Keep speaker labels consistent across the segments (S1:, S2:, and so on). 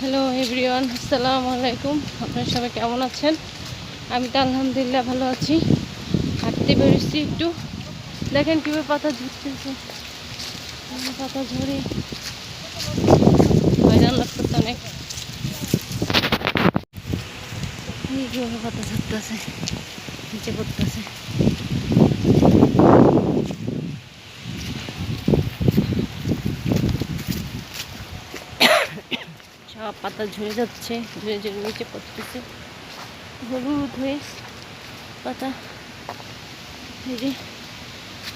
S1: Hello everyone আসসালামু আলাইকুম আপনারা সবাই কেমন আছেন? আমি তো আলহামদুলিল্লাহ ভালো আছি। হাঁটতে বেরোচ্ছি একটু। দেখেন কীভাবে পাতা ঝরতেছে। পাতা ঝরে। হয়রান লাগতেছে অনেক। কীভাবে পাতা ঝরতেছে। নিচে পড়তেছে। পাতা ঝরে যাচ্ছে, ঝরে ঝরে নিচে পড়তেছে। হলুদ হয়ে পাতা। এই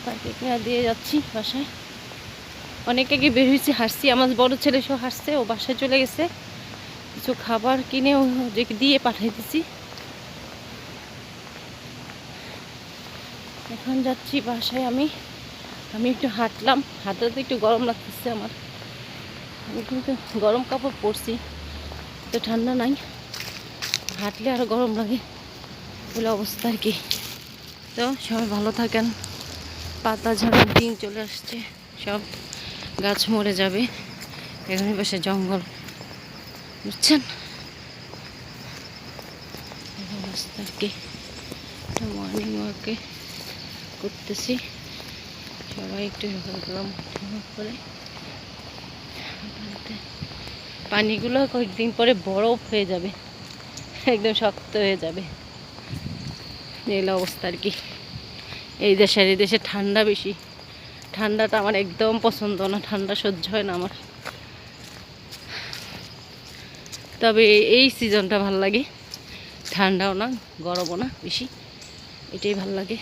S1: তাকে দিয়ে যাচ্ছি বাসায়। অনেক আগে বের হয়েছি হাসছি আমার বড় ছেলে সব হাসছে ও বাসায় চলে গেছে। কিছু খাবার কিনে দিয়ে পাঠিয়ে দিছি এখন যাচ্ছি বাসায় আমি। আমি একটু হাঁটলাম, হাঁটাতে একটু গরম লাগতেছে আমার। আমি কিন্তু গরম কাপড় পরছি, তো ঠান্ডা নাই। হাঁটলে আরও গরম লাগে বলে অবস্থা আর কি। তো সবাই ভালো থাকেন, পাতা ঝাড়ার দিন চলে আসছে, সব গাছ মরে যাবে, এখানে বসে জঙ্গল, বুঝছেন? অবস্থা আর কি। মর্নিং ওয়াকে করতেছি, সবাই একটু গরম করে। পানিগুলো কয়েকদিন পরে বরফ হয়ে যাবে। একদম শক্ত হয়ে যাবে। এই অবস্থা আর কি। এই দেশের এই দেশে ঠান্ডা বেশি। ঠান্ডাটা আমার একদম পছন্দ না, ঠান্ডা সহ্য হয় না আমার। তবে এই সিজনটা ভালো লাগে। ঠান্ডাও না, গরমও না বেশি। এটাই ভালো লাগে।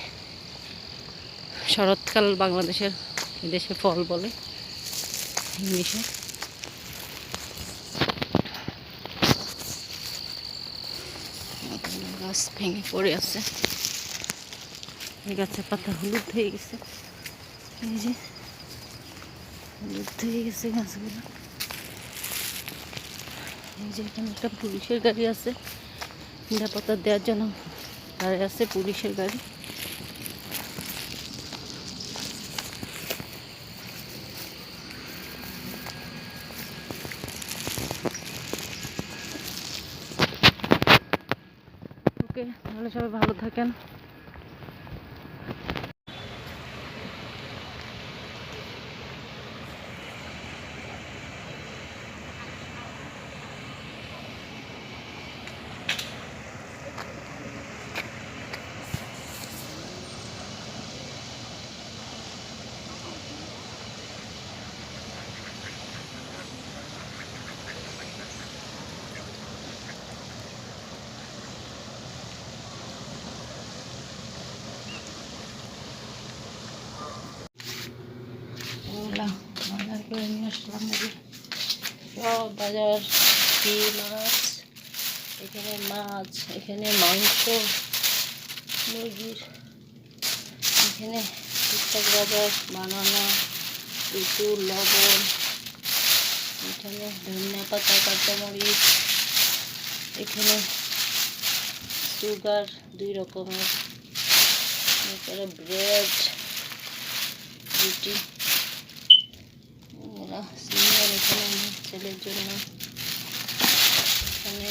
S1: শরৎকাল বাংলাদেশের দেশে ফল বলে। ইংলিশে। গাছ ভেঙে পড়ে আছে। এই গাছের পাতা হলুদ হয়ে গেছে। এই যে হলুদ হয়ে গেছে গাছগুলো। এই যে এখানে একটা পুলিশের গাড়ি আছে। নিরাপত্তা দেওয়ার জন্য দাঁড়িয়ে আছে পুলিশের গাড়ি। ওকে তাহলে সবাই ভালো থাকেন ওগুলা বাজার করে নিয়ে আসলাম সব বাজার কি মাছ, এখানে মাছ, এখানে মাংস, মুরগির, এখানে টুকটাক বাজার, বানানা পুতুল লবণ, এখানে ধনিয়া পাতা, কাঁচামরিচ, এখানে সুগার দুই রকমের এরপরে ব্রেড, রুটি। ওরা সিঙ্গার এখানে ছেলের জন্য এখানে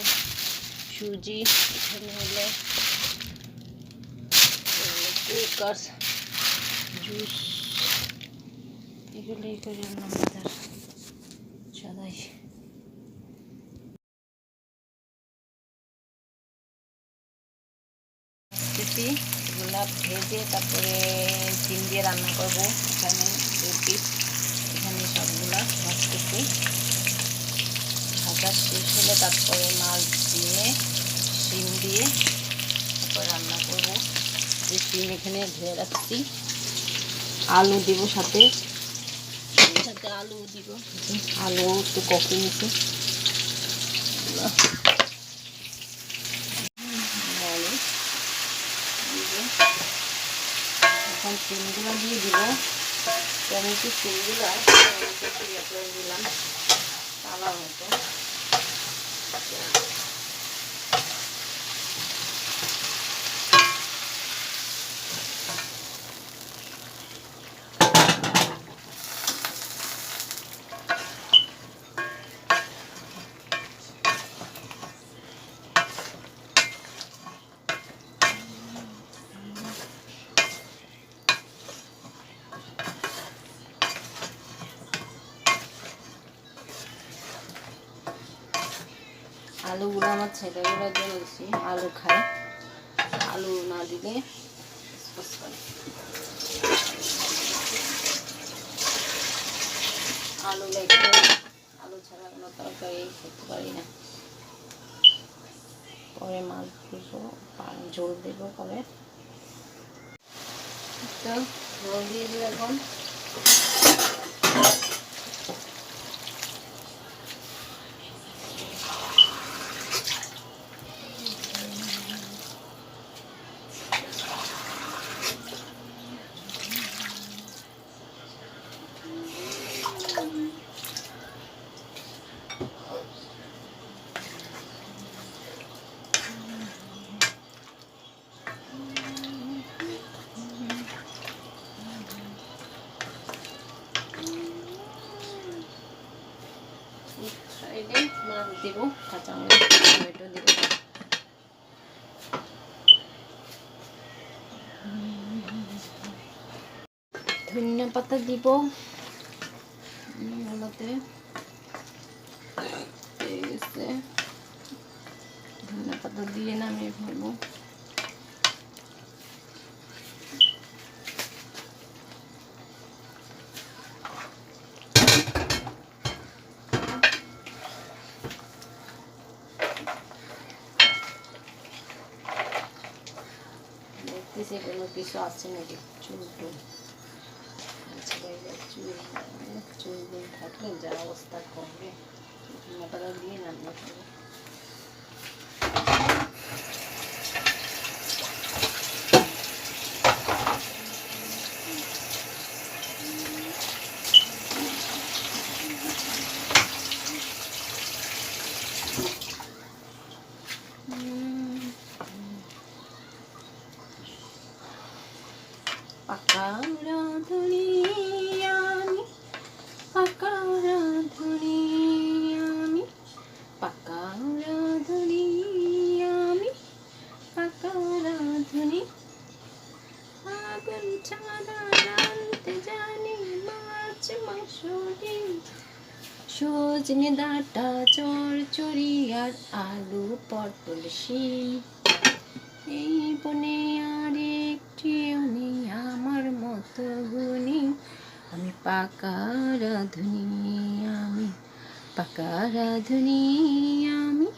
S1: সুজি, এখানে হলো কুকার জুস এগুলোই করে বাজার সদাই। এগুলা ভেজে তারপরে ডিম দিয়ে রান্না করব। এখানে রুটি। এখানে সবগুলা ভাজতেছি ভাজা শেষ হলে তারপরে মাছ দিয়ে শিম দিয়ে তারপরে রান্না করব যে শিম এখানে ধুয়ে রাখছি আলু দিব সাথে সাথে আলু দিব আলু একটু কফি নিছি এখন শিমগুলো দিয়ে দিব টমেটো শিমগুলো টমেটো করে দিলাম তালা মতো। আলুগুলো আমার ছেলেগুলো দিয়ে দিচ্ছি আলু খায়। আলু না দিলে আলু লেগে আলু ছাড়া কোনো তরকারি খেতে পারি না। পরে মাছ দিব ঝোল দেবো পরে। তো, ঝোল দিয়ে দিই এখন সাইডে মাছ দিব কাঁচামরিচ টমেটো ধনিয়া পাতা দিব ওগুলোতে ধনিয়া পাতা দিয়ে নামিয়ে ফেলব। দেখতেছি কোনো কিছু আছে নাকি চুল টুল চুল অবস্থা করবে মোটাটা দিয়ে রান্না পাকা রাধুনি আমি রাধুনি আমি পাকা রাধুনি আমি পাকা রাধুনি আগুন ছাড়া জানি মাছ মাংসটি সজনে ডাঁটা চড়চড়ি আর আলু পটল শিম এই বনে পাকা রাধুনি আমি পাকা রাধুনি আমি